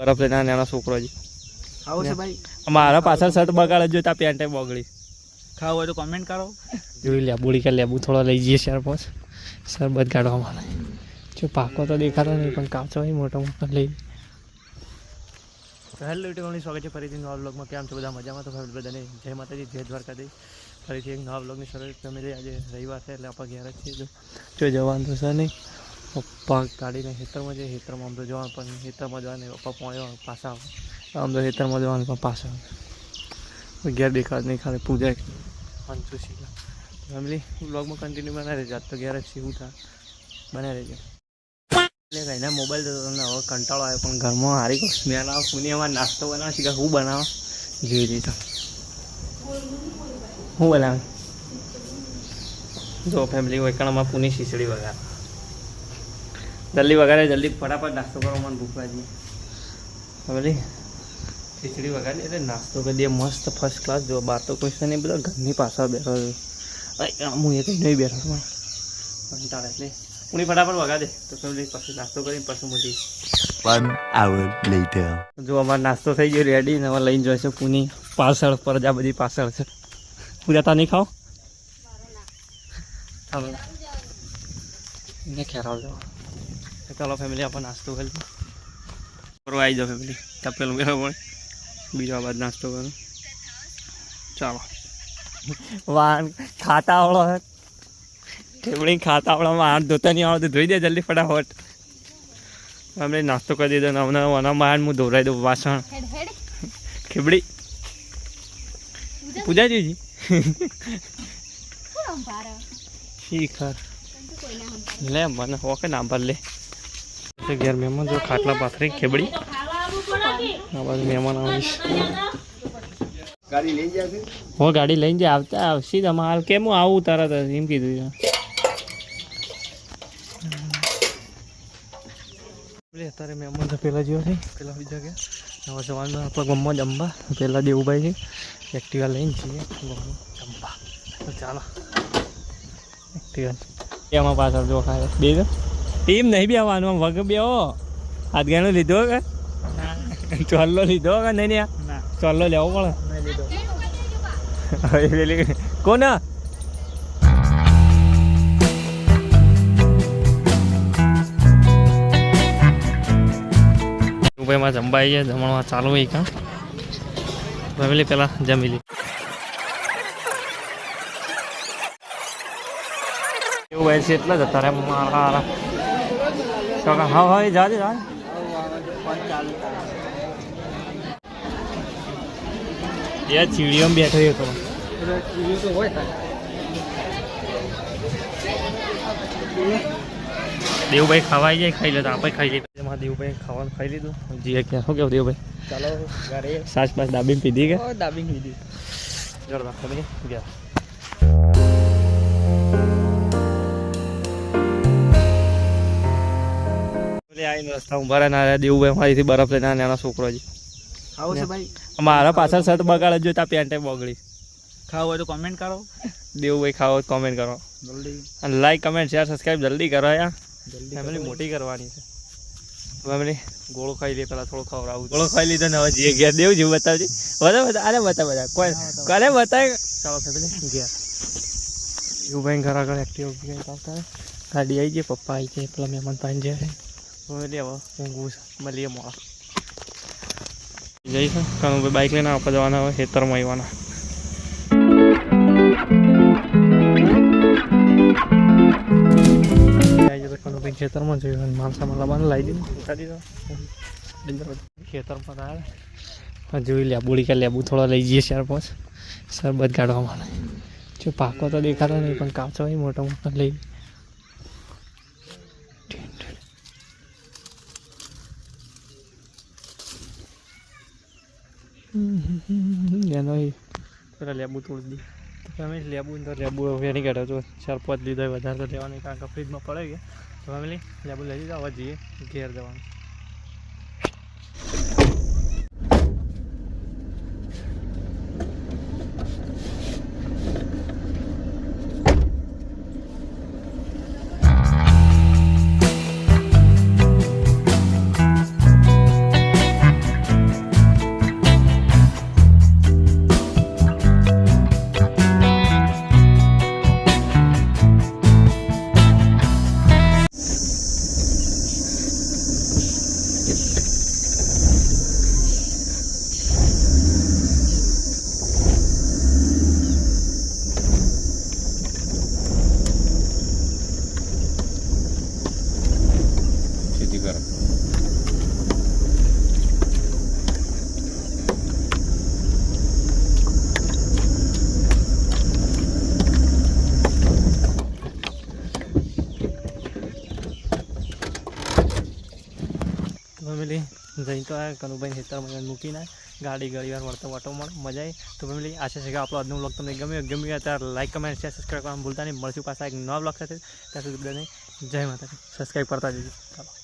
બરફ લઈને નાનો છોકરો છે. ખાવું છે ભાઈ? મારા પાછળ શર્ટ બગાડે જો તા પેન્ટે બગડી. ખાવું હોય તો કોમેન્ટ કરો. જોઈ લેબુ કે લેબુ થોડો લઈ જઈએ ચાર પોસ શરબત કાઢવા માટે જો પાકો તો દેખાતો નહીં પણ કાચો હોય મોટો મોટો લઈ હેલો યુટ્યુબની સ્વાગત છે ફરીથી નવા બ્લોગમાં કેમ છો બધા? મજામાં તો ફરી બધાને? જય માતાજી જય દ્વારકાધી ફરીથી એક નવા બ્લોગની શરૂઆત ફેમિલી આજે રવિવાર છે એટલે આપણે ઘેર જ છીએ. જો જો જવાનું તો સર નહીં. પપ્પા કાઢીને ખેતરમાં જઈએ ખેતરમાં આમ તો જવાનું પણ ખેતરમાં જવાનું પપ્પા પોણે પાછા. આવે આમ તો ખેતરમાં જવાનું પણ પાછા. આવે ઘેર દેખાડ નહીં ખાલી પૂજા પંચોશી ફેમિલી બ્લોગમાં કન્ટિન્યુ બનાવી રહેજો. આજ તો ઘેર જ છે થાય બનાવી રહેજો. એટલે કહીને મોબાઈલ તો તમને હવે કંટાળો આવે પણ ઘરમાં હારી કોઈ સ્મેલ આવે. પુનિયામાં નાસ્તો બનાવે કે હું બનાવો? જોઈ લીધો હું બનાવે? જો ફેમિલી વૈકણામાં પૂની ખીચડી વગાડે. જલ્દી વગાડે જલ્દી ફટાફટ નાસ્તો કરો મને ભૂખ લાગી. ફેમિલી ખીચડી વગાડી એટલે નાસ્તો કરી દે મસ્ત ફર્સ્ટ ક્લાસ જો બહાર તો કોઈ છે નહીં બધા ઘરની પાછળ બેઠો છું. હું એ કંઈ નહીં બેઠો છું કંટાળે એટલે હું ફટાફટ વગાડે તો ફેમિલી પછી નાસ્તો કરીને પછી મોટી. જો અમારો નાસ્તો થઈ ગયો રેડી ને હવે લઈને જોઈશું પૂની પાછળ પર જ આ બધી પાછળ છે. પૂજા તા નહીં ખાઓ ચાલો એને ખેરાવજો તો ચાલો ફેમિલી આપણે નાસ્તો કરી ફરવા કરવા આવી જાઓ ફેમિલી તપેલું ગયો પણ. બીજો આ બાદ નાસ્તો કરો. ચાલો. વાન ખાતા આવડો હે. ઠેબડી ખાતા આવડામાં હાથ ધોતા નહીં આવડતું. ધોઈ દે જલ્દી ફટાફટ. અમે નાસ્તો કરી દીધો ને હમણાં આઠ હું ધોરાઈ દઉં વાસણ. ખેબડી પૂજાજીજી શીખર. લે મને હોકે ના ભર લે. તો ઘેર મહેમાન જો ખાટલા પાથરી ખેબડી. આ બાજુ મહેમાન આવીશ હો હું ગાડી લઈને જાય આવતા આવશી તમે હાલ કેમ હું આવું તરત એમ કીધું છે. અત્યારે મહેમાન તો પહેલાં જેવો છે. પેલા બીજા ગયા. હવે જવાનું આપણે ગમવા જમવા પહેલાં દેવુભાઈ છે. એક્ટિવા લઈને છીએ. જમવા ચાલો. એક્ટિવા. એમાં પાછળ જો ખાય. બે ટીમ નહીં બેવાનું આમ વગ બેવો હાથ ગાણો લીધો કે ચોલ્લો લીધો કે નહીં ને ના ચોલ્લો લેવો પડે મેં લીધો હવે પેલી કોના દુબઈમાં જમવા આવીએ જમણમાં ચાલુ હોય કાં ફેમિલી પેલા જમી લી એવું ભાઈ છે એટલે જ અત્યારે મારા છોકરા હા હા એ જાજે જા એ ચીડીઓમાં બેઠો હતો. તો હોય દેવભાઈ ખાવા જાય ખાઈ લેતા આપણે ખાઈ લીધું એમાં દેવભાઈ ખાવાનું ખાઈ લીધું. જી ક્યાં શું કેવું દેવભાઈ? ચાલો ગાડી સાસ પાસ દાબીને પીધી કે? ઓ પીધી. જરદા જોરદાર તમે ગયા આવીને રસ્તા ઊભા રહે ના દેવભાઈ મારીથી બરફ લઈને નાનો છોકરો છે. ભાઈ? મારા પાછળ શર્ટ બગાડે જો તા પેન્ટે બગડી. ખાવું હોય તો કોમેન્ટ કરો. દેવભાઈ ખાવો કોમેન્ટ કરો. જલ્દી. અને લાઈક કમેન્ટ શેર સબસ્ક્રાઈબ જલ્દી કરો યાર. ફેમિલી મોટી કરવાની છે. ફેમિલી ગોળો ખાઈ લે પેલા થોડો ખવડાવું ગોળો ખાઈ લીધો ને હવે જે ઘેર દેવું જેવું બતાવજે. બધા બધા અરે બતા બધા કોઈ કરે બતાવે. ચાલો ફેમિલી ઘેર. એવું ભાઈ ઘર આગળ એક્ટિવ ગાડી આવી જાય પપ્પા આવી જાય પેલા મહેમાન પાણી જાય હવે ઊંઘું છે મળીએ મોડા જઈશું કાનુભાઈ બાઇક લઈને આપણે જવાના હોય ખેતરમાં આવવાના કાનુભાઈ ખેતરમાં જોયું અને માણસા માલાબાને લાવી દીધું ખેતરમાં આવે જોઈ લેબુડી કે લેબુ થોડા લઈ જઈએ ચાર પાંચ શરબત કાઢવા માટે. જો પાકો તો દેખાતો નહીં પણ કાચો મોટો મોટો લઈ. એનો પેલા લેબુ તોડી દી. તો ફેમિલી લેબુ અંદર લેબુ હવે નહીં કાઢો તો ચાર પાંચ લીધો વધારે તો લેવાની કારણ કે ફ્રીજમાં પડે ગયા તો ફેમિલી લેબુ લઈ લીધા, હવે જઈએ ઘેર જવાનું. ફેમિલી જઈ તો આ કનુભાઈ મને મૂકીને ગાડી ઘણી વાર વળતો વાટો મળે, મજા આવી. તો ફેમિલી આશા છે કે આપણો આજનો બ્લોગ તમને ગમ્યો. ગમ્યું ત્યારે લાઈક કમેન્ટ શેર સબસ્ક્રાઈબ કરવાનું ભૂલતા નહીં. મળશું પાછા એક નવા બ્લોગ સાથે. ત્યાં સુધી બધાને જય માતાજી. સબસ્ક્રાઈબ કરતા જજો.